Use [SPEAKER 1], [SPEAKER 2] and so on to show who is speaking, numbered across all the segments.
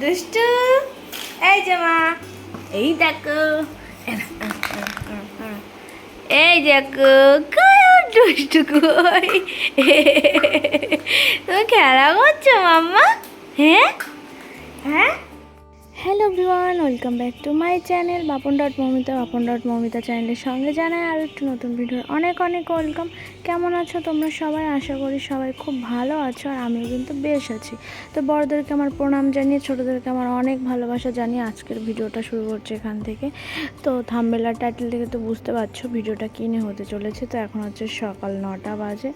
[SPEAKER 1] দুষ্টু, এই যে এই দেখো। এই দেখো দুষ্টু কই? তুমি খেলা করছ মাম্মা? হ্যাঁ? হ্যাঁ? Hello everyone, welcome back to my channel Bapan dot Mamita, Bapan dot Mamita চ্যানেলের সঙ্গে জানাই আর একটু নতুন ভিডিও অনেক অনেক ওয়েলকাম। কেমন আছো তোমরা সবাই? আশা করি সবাই খুব ভালো আছো আর আমিও কিন্তু বেশ আছি। তো বড়দেরকে আমার প্রণাম জানিয়ে, ছোটোদেরকে আমার অনেক ভালোবাসা জানিয়ে আজকের ভিডিওটা শুরু করছে এখান থেকে। তো থামবেলার টাইটেল থেকে তো বুঝতে পারছ ভিডিওটা কিনে হতে চলেছে। তো এখন হচ্ছে সকাল নটা বাজে।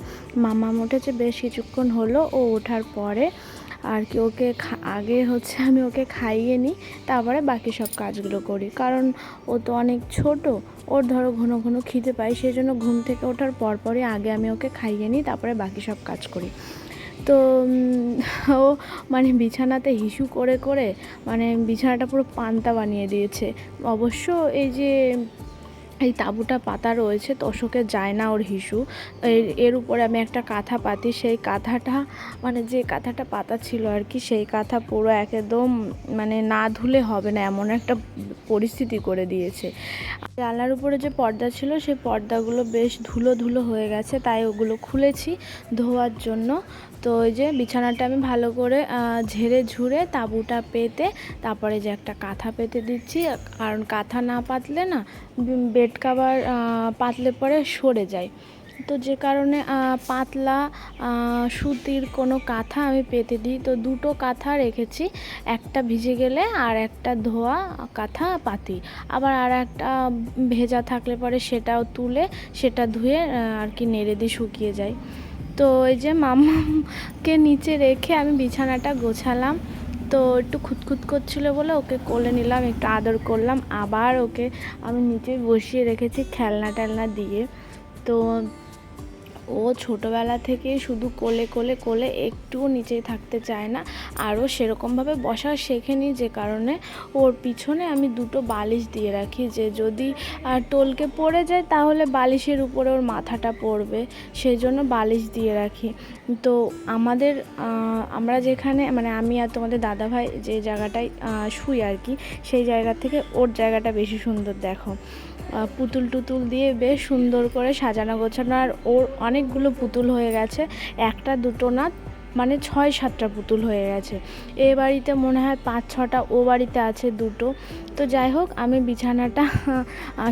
[SPEAKER 1] মামা উঠেছে, বেশ কিছুক্ষণ হলো। ও ওঠার পরে আর কি ওকে আগে হচ্ছে আমি ওকে খাইয়ে নিই, তারপরে বাকি সব কাজগুলো করি। কারণ ও তো অনেক ছোট, ওর ধরো ঘন ঘন খিদে পাই সেই জন্য ঘুম থেকে ওঠার পরপরই আগে আমি ওকে খাইয়ে নিই, তারপরে বাকি সব কাজ করি। তো ও মানে বিছানাতে হিসু করে করে মানে বিছানাটা পুরো পান্তা বানিয়ে দিয়েছে। অবশ্য এই যে এই তাঁবুটা পাতা রয়েছে, তোষকে যায় না ওর হিসু। এর এর উপরে আমি একটা কাঁথা পাতি, সেই কাঁথাটা মানে যে কাঁথাটা পাতা ছিল আর কি, সেই কাঁথা পুরো একদম মানে না ধুলে হবে না, এমন একটা পরিস্থিতি করে দিয়েছে। জানলার উপরে যে পর্দা ছিল, সেই পর্দাগুলো বেশ ধুলো ধুলো হয়ে গেছে, তাই ওগুলো খুলেছি ধোয়ার জন্য। তো ওই যে বিছানাটা আমি ভালো করে ঝেড়ে ঝুড়ে তাঁবুটা পেতে, তারপরে যে একটা কাঁথা পেতে দিচ্ছি। কারণ কাঁথা না পাতলে না বেড কাভার পাতলে পরে সরে যায়। তো যে কারণে পাতলা সুতির কোনো কাঁথা আমি পেতে দিই। তো দুটো কাঁথা রেখেছি, একটা ভিজে গেলে আর একটা ধোয়া কাঁথা পাতি। আবার আর একটা ভেজা থাকলে পরে সেটাও তুলে, সেটা ধুয়ে আর কি নেড়ে দিয়ে শুকিয়ে যায়। তো ওই যে মামাকে নিচে রেখে আমি বিছানাটা গোছালাম। তো একটু খুঁতখুত করছিল বলে ওকে কোলে নিলাম, একটু আদর করলাম। আবার ওকে আমি নিচে বসিয়ে রেখেছি খেলনা টেলনা দিয়ে। তো ও ছোটোবেলা থেকে শুধু কোলে কোলে কোলে একটুও নিচেই থাকতে চায় না। আরও সেরকমভাবে বসা শেখেনি যে কারণে ওর পিছনে আমি দুটো বালিশ দিয়ে রাখি। যে যদি টলকে পড়ে যায় তাহলে বালিশের উপরে ওর মাথাটা পড়বে। সেই জন্য বালিশ দিয়ে রাখি। তো আমাদের আমরা যেখানে মানে আমি আর তোমাদের দাদাভাই যে জায়গাটায় শুই আর কি, সেই জায়গা থেকে ওর জায়গাটা বেশি সুন্দর দেখো। পুতুল টুতুল দিয়ে বেশ সুন্দর করে সাজানো গোছানো আর ওর অনেকগুলো পুতুল হয়ে গেছে, একটা, দুটো না মানে ছয়, সাতটা পুতুল হয়ে গেছে। এ বাড়িতে মনে হয় পাঁচ, ছটা, ও বাড়িতে আছে দুটো। তো যাই হোক, আমি বিছানাটা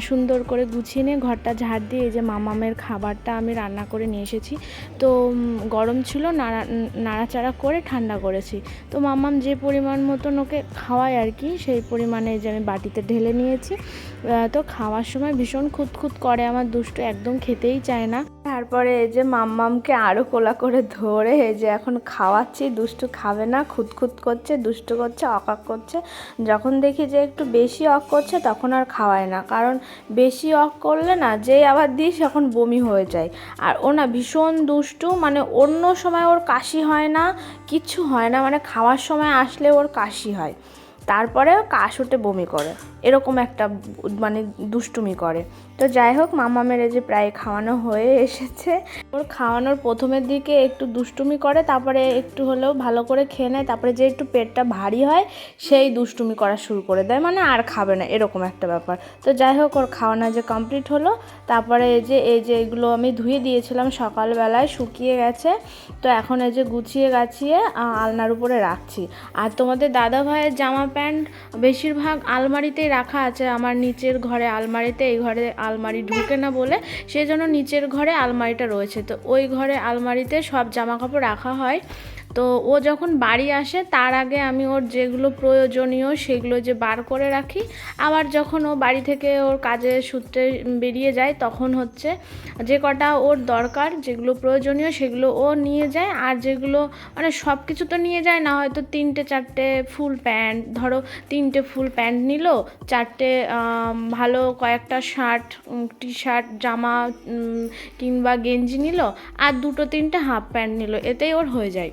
[SPEAKER 1] সুন্দর করে গুছিয়ে নিয়ে ঘরটা ঝাড় দিয়ে এই যে মামামের খাবারটা আমি রান্না করে নিয়ে এসেছি। তো গরম ছিল, নাড়া, নাড়াচাড়া করে ঠান্ডা করেছি। তো মামাম যে পরিমাণ মতন ওকে খাওয়ায় আর কি, সেই পরিমাণে যে আমি বাটিতে ঢেলে নিয়েছি। তো খাওয়ার সময় ভীষণ খুঁতখুত করে আমার দুষ্টু, একদম খেতেই চায় না। তারপরে এই যে মাম্মামকে আরও কোলা করে ধরে, এই যে এখন খাওয়াচ্ছি, দুষ্টু খাবে না, খুঁতখুত করছে, দুষ্টু করছে, অকাক করছে। যখন দেখি যে একটু বেশি অক করছে, তখন আর খাওয়ায় না। কারণ বেশি অক করলে না, যেই আবার দিই এখন বমি হয়ে যায়। আর ও না ভীষণ দুষ্টু মানে অন্য সময় ওর কাশি হয় না, কিচ্ছু হয় না মানে খাওয়ার সময় আসলে ওর কাশি হয়। তারপরে কাশ উঠে বমি করে। এরকম একটা মানে দুষ্টুমি করে। তো যাই হোক, মামা মেরে যে প্রায় খাওয়ানো হয়ে এসেছে, ওর খাওয়ানোর প্রথমের দিকে একটু দুষ্টুমি করে, তারপরে একটু হলেও ভালো করে খেয়ে নেয়, তারপরে যে একটু পেটটা ভারী হয়, সেই দুষ্টুমি করা শুরু করে দেয় মানে আর খাবে না, এরকম একটা ব্যাপার। তো যাই হোক, ওর খাওয়ানো যে কমপ্লিট হলো, তারপরে এই যে এই যে এগুলো আমি ধুয়ে দিয়েছিলাম, সকালবেলায় শুকিয়ে গেছে, তো এখন এই যে গুছিয়ে গাছিয়ে আলনার উপরে রাখছি। আর তোমাদের দাদা ভাইয়ের জামা প্যান্ট, বেশিরভাগ আলমারিতেই রাখা আছে আমার নিচের ঘরে আলমারিতে, এই ঘরে আলমারি ঢুকে না বলে সেই জন্য নিচের ঘরে আলমারিটা রয়েছে। তো ওই ঘরে আলমারিতে সব জামা কাপড় রাখা হয়। তো ও যখন বাড়ি আসে, তার আগে আমি ওর যেগুলো প্রয়োজনীয় সেগুলো যে বার করে রাখি। আবার যখন ও বাড়ি থেকে ওর কাজের সূত্রে বেরিয়ে যায়, তখন হচ্ছে যে কটা ওর দরকার, যেগুলো প্রয়োজনীয় সেগুলো ও নিয়ে যায়। আর যেগুলো মানে সব কিছু তো নিয়ে যায় না, হয়তো তিনটে, চারটে ফুল প্যান্ট, ধরো তিনটে ফুল প্যান্ট নিল, চারটে ভালো কয়েকটা শার্ট টি শার্ট জামা কিংবা গেঞ্জি নিল, আর দুটো, তিনটে হাফ প্যান্ট নিল, এতেই ওর হয়ে যায়।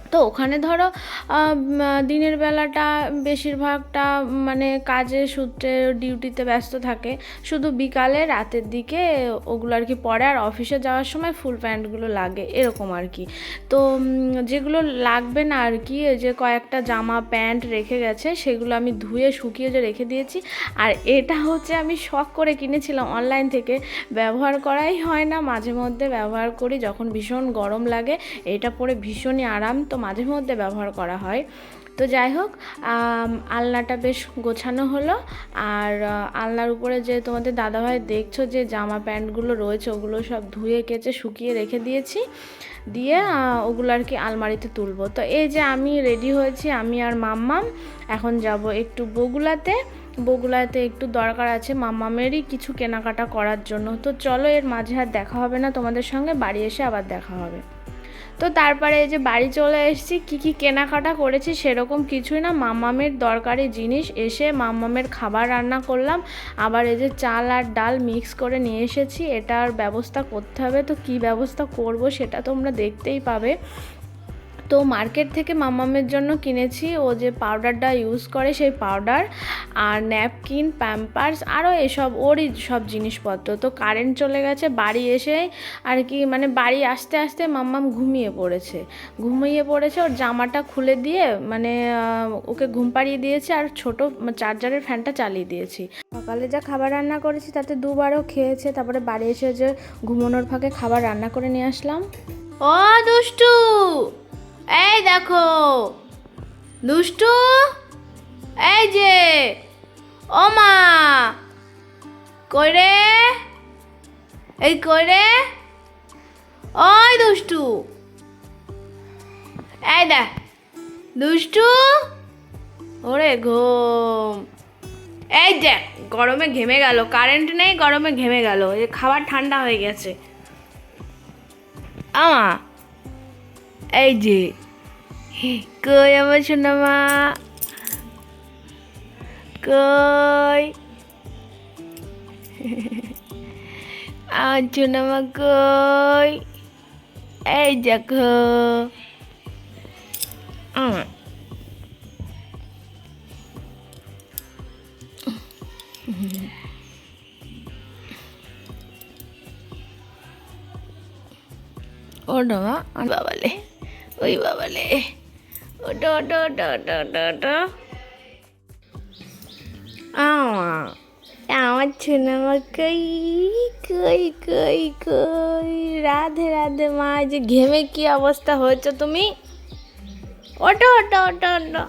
[SPEAKER 1] তো ওখানে ধরো দিনের বেলাটা বেশিরভাগটা মানে কাজের সূত্রে, ডিউটিতে ব্যস্ত থাকে। শুধু বিকালে, রাতের দিকে ওগুলো আর কি পরে। আর অফিসে যাওয়ার সময় ফুল প্যান্টগুলো লাগে, এরকম আর কি। তো যেগুলো লাগবে না আর কি যে কয়েকটা জামা, প্যান্ট রেখে গেছে, সেগুলো আমি ধুয়ে, শুকিয়ে যে রেখে দিয়েছি। আর এটা হচ্ছে আমি শখ করে কিনেছিলাম অনলাইন থেকে। ব্যবহার করাই হয় না, মাঝে মধ্যে ব্যবহার করি, যখন ভীষণ গরম লাগে। এটা পরে ভীষণই আরাম। তো মাঝে মধ্যে ব্যবহার করা হয়। তো যাই হোক আলনাটা বেশ গোছানো হলো। আর আলনার উপরে যে তোমাদের দাদাভাই দেখছ যে জামা প্যান্টগুলো রয়েছে, ওগুলো সব ধুয়ে, কেচে, শুকিয়ে রেখে দিয়েছি। দিয়ে ওগুলো আর কি আলমারিতে তুলবো। তো এই যে আমি রেডি হয়েছি, আমি আর মাম্মাম। এখন যাব একটু বগুলাতে। বগুলাতে একটু দরকার আছে মাম্মামেরই কিছু কেনাকাটা করার জন্য। তো চলো এর মাঝে আর দেখা হবে না। তোমাদের সঙ্গে বাড়ি এসে আবার দেখা হবে। তো তারপরে যে বাড়ি চলে এসেছি, কি কি কেনাকাটা করেছি সেরকম কিছুই না। মামামের দরকারি জিনিস এসে মামামের খাবার রান্না করলাম। আবার এই যে চাল আর ডাল মিক্স করে নিয়ে এসেছি। এটার ব্যবস্থা করতে হবে। তো কি ব্যবস্থা করব সেটা তোমরা দেখতেই পাবে। তো মার্কেট থেকে মামামের জন্য কিনেছি। ও যে পাউডারটা ইউজ করে সেই পাউডার আর ন্যাপকিন, প্যাম্পার্স আরও এসব, ওরই সব জিনিসপত্র। তো কারেন্ট চলে গেছে, বাড়ি এসে আর কি মানে বাড়ি আসতে আসতে মাম্মাম ঘুমিয়ে পড়েছে। ঘুমিয়ে পড়েছে, ওর জামাটা খুলে দিয়ে মানে ওকে ঘুম পাড়িয়ে দিয়েছে আর ছোট চার্জারের ফ্যানটা চালিয়ে দিয়েছি। সকালে যা খাবার রান্না করেছি তাতে দুবারও খেয়েছে, তারপরে বাড়ি এসে যে ঘুমানোর ফাঁকে খাবার রান্না করে নিয়ে আসলাম। ও দুষ্টু! এই দেখো। দুষ্টু, এই যে, ও মা কই রে এই করে ওই দুষ্টু, এই দেখ, দুষ্টু, ওরে ঘুম, এই দেখ গরমে ঘেমে গেল কারেন্ট নেই, গরমে ঘেমে গেল, এই খাবার ঠান্ডা হয়ে গেছে। আমা এই যে কই আমার সোনামা? কই? আমার সোনামা কই? এই দেখো। মা আর বাবালে। ওই বাবালে আমার কই কই কই কই। রাধে রাধে মা যে ঘেমে কি অবস্থা হয়েছে তুমি? ওটো ওটো ওটো ওটো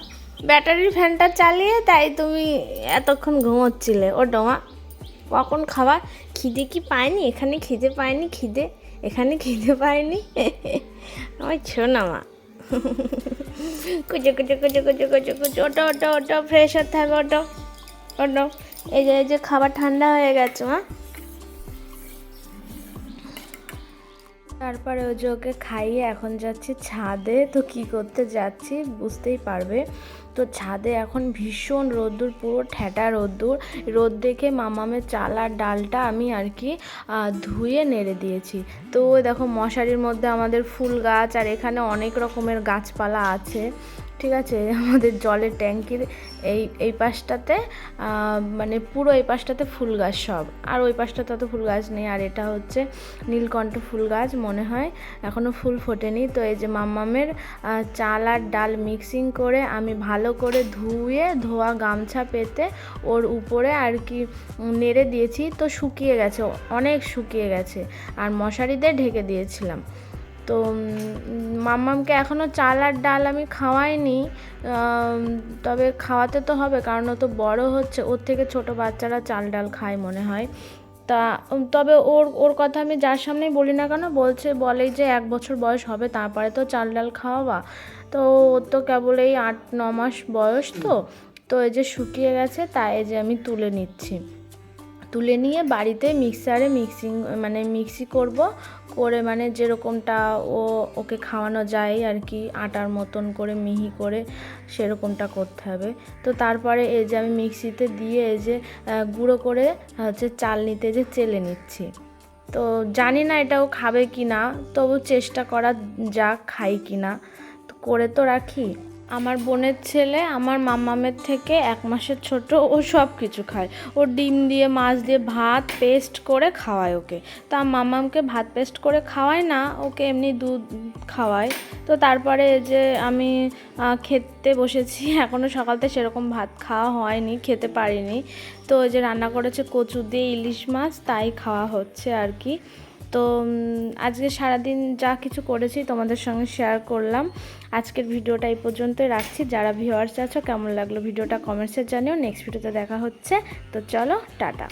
[SPEAKER 1] ব্যাটারির ফ্যানটা চালিয়ে তাই তুমি এতক্ষণ ঘুমোচ্ছিলে। ওটো মা, কখন খাবার? খিদে কি পায়নি? এখানে খিদে পায়নি, খিদে। এখানে খিদে পায়নি আমার ছোনা মা। কুচো কুচো কুচো কুচো কুচো কুচো ওটো ওটো ওটো ফ্রেশ হতে হবে ওটো ওটো এই যে এই যে, খাবার ঠান্ডা হয়ে গেছে, মা। তারপরে ওই যে ওকে খাইয়ে এখন যাচ্ছি ছাদে, তো কি করতে যাচ্ছি বুঝতেই পারবে। তো ছাদে এখন ভীষণ রোদ্দুর, পুরো ঠেটা রোদ্দুর। রোদ দেখে মামামের চালার ডালটা আমি আর কি ধুয়ে নেড়ে দিয়েছি। তো দেখো মশারির মধ্যে আমাদের ফুল গাছ আর এখানে অনেক রকমের গাছপালা আছে। ঠিক আছে, আমাদের জলের ট্যাঙ্কির এই এই পাশটাতে মানে পুরো এই পাশটাতে ফুল গাছ সব। আর ওই পাশটাতে অত ফুল গাছ নেই, আর এটা হচ্ছে নীলকণ্ঠ ফুল গাছ মনে হয় এখনও ফুল ফোটেনি। তো এই যে মাম্মামের চাল আর ডাল মিক্সিং করে আমি ভালো করে ধুয়ে, ধোয়া গামছা পেতে ওর উপরে আর কি নেড়ে দিয়েছি, তো শুকিয়ে গেছে, অনেক শুকিয়ে গেছে। আর মশারি দিয়ে ঢেকে দিয়েছিলাম। তো মাম্মামকে এখনও চাল আর ডাল আমি খাওয়াইনি তবে খাওয়াতে তো হবে কারণ ও তো বড় হচ্ছে, ওর থেকে ছোট বাচ্চারা চাল ডাল খায় মনে হয়। তা তবে ওর ওর কথা আমি যার সামনেই বলি না কেন, বলছে বলেই যে এক বছর বয়স হবে, তারপরে তো চাল ডাল খাওয়াবা। তো ওর তো কেবল এই আট, ন মাস বয়স তো তো এই যে শুকিয়ে গেছে, তাই যে আমি তুলে নিচ্ছি। তুলে নিয়ে বাড়িতে মিক্সারে মিক্সিং মানে মিক্সি করব। করে মানে যেরকমটা ও, ওকে খাওয়ানো যায় আর কি, আটার মতন করে, মিহি করে সেরকমটা করতে হবে। তো তারপরে এই যে আমি মিক্সিতে দিয়ে এই যে গুঁড়ো করে হচ্ছে চাল নিতে যে চেলে নিচ্ছি। তো জানি না এটাও খাবে কি না তবু চেষ্টা করা যাক, খাই কি না করে তো রাখি। আমার বোনের ছেলে, আমার মামামের থেকে এক মাসের ছোট, ও সব কিছু খায়। ও ডিম দিয়ে, মাছ দিয়ে ভাত পেস্ট করে খাওয়ায় ওকে। তা মামামকে ভাত পেস্ট করে খাওয়ায় না, ওকে এমনি দুধ খাওয়ায়। তো তারপরে যে আমি খেতে বসেছি এখনও সকালতে সেরকম ভাত খাওয়া হয়নি, খেতে পারিনি। তো যে রান্না করেছে কচু দিয়ে ইলিশ মাছ, তাই খাওয়া হচ্ছে আর কি। তো আজকে সারাদিন যা কিছু করেছি তোমাদের সঙ্গে শেয়ার করলাম। আজকের ভিডিওটা এই পর্যন্তই রাখছি। যারা ভিউয়ার্স আছো, কেমন লাগল ভিডিওটা কমেন্টসে জানিও। নেক্সট ভিডিওতে দেখা হচ্ছে। তো চলো, টাটা।